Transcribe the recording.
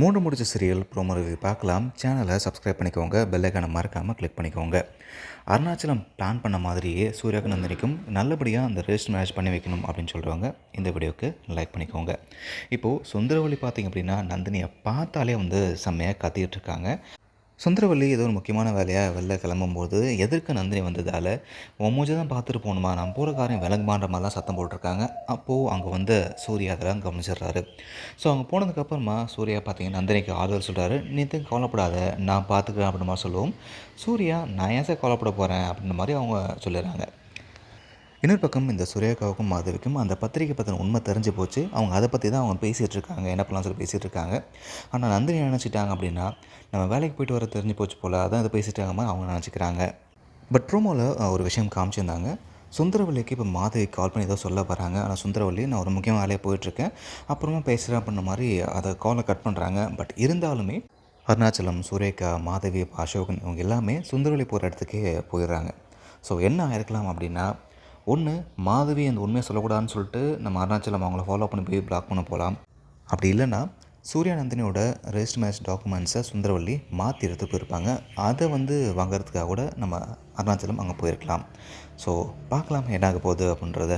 மூன்று முடிச்ச serial promo review பார்க்கலாம். சேனலை சப்ஸ்கிரைப் பண்ணிக்கோங்க. பெல்லைக்கான மறக்காமல் கிளிக் பண்ணிக்கோங்க. அருணாச்சலம் பிளான் பண்ண மாதிரியே சூர்யாவுக்கு நந்தினிக்கும் நல்லபடியாக அந்த ரெஜிஸ்டர் மேரேஜ் பண்ணி வைக்கணும் அப்படின்னு சொல்கிறவங்க இந்த வீடியோவுக்கு லைக் பண்ணிக்கோங்க. இப்போது சுந்தரவழி பார்த்தீங்க அப்படின்னா நந்தினியை பார்த்தாலே வந்து செம்மையாக கத்திக்கிட்டு இருக்காங்க. சுந்தரவல்லி ஏதோ ஒரு முக்கியமான வேலையாக வெளில கிளம்பும்போது எதிர்க்க நந்தினி வந்ததால் உன் மூஞ்சை தான் பார்த்துட்டு போகணுமா? நான் போகிற காரியம் விலங்குமான்ற மாதிரிலாம் சத்தம் போட்டிருக்காங்க. அப்போது அங்கே வந்து சூர்யா அதெல்லாம் கவனிச்சிடுறாரு. ஸோ அங்கே போனதுக்கப்புறமா சூர்யா பார்த்தீங்கன்னா நந்தினிக்கு ஆறுதல் சொல்கிறாரு நீ எதுவும் கவலைப்படாத நான் பார்த்துக்கிறேன் அப்படின்ற மாதிரி சொல்லுவோம். சூர்யா நான் ஏன் சார் கவலைப்பட போகிறேன் அப்படின்ற மாதிரி அவங்க சொல்லிடுறாங்க. இன்னொரு பக்கம் இந்த சுரேகாவுக்கும் மாதவிக்கும் அந்த பத்திரிக்கை பற்றின உண்மை தெரிஞ்சு போச்சு. அவங்க அதை பற்றி தான் அவங்க பேசிகிட்டு இருக்காங்க. என்ன பண்ணலாம் சொல்லி பேசிகிட்டு இருக்காங்க. ஆனால் நந்தினி நினச்சிட்டாங்க அப்படின்னா நம்ம வேலைக்கு போயிட்டு வர தெரிஞ்சு போச்சு போல் அதான் அதை பேசிட்டாங்க மாதிரி அவங்க நினச்சிக்கிறாங்க. பட் ப்ரோமோவில் ஒரு விஷயம் காமிச்சிருந்தாங்க. சுந்தரவல்லிக்கு இப்போ மாதவி கால் பண்ணி ஏதோ சொல்ல வராங்க. ஆனால் சுந்தரவல்லி நான் ஒரு முக்கியமான வேலையை போயிட்டுருக்கேன் அப்புறமா பேசுகிறேன் அப்படின்ற மாதிரி அதை காலை கட் பண்ணுறாங்க பட் இருந்தாலுமே அருணாச்சலம் சுரேகா மாதவி அசோகன் இவங்க எல்லாமே சுந்தரவல்லி போகிற இடத்துக்கே போயிடுறாங்க. ஸோ என்ன ஆயிருக்கலாம் அப்படின்னா ஒன்று மாதவி அந்த உண்மையை சொல்லக்கூடாதுன்னு சொல்லிட்டு நம்ம அருணாச்சலம் அவங்கள ஃபாலோ பண்ணி போய் பிளாக் பண்ண போகலாம் அப்படி இல்லைன்னா சூர்யாநந்தினியோட ரெஜிஸ்டர் மேரேஜ் டாக்குமெண்ட்ஸை சுந்தரவல்லி மாற்றி எடுத்து போயிருப்பாங்க அதை வந்து வாங்கிறதுக்காக கூட நம்ம அருணாச்சலம் அங்கே போயிருக்கலாம். ஸோ பார்க்கலாம் என்ன ஆக போகுது அப்படின்றத.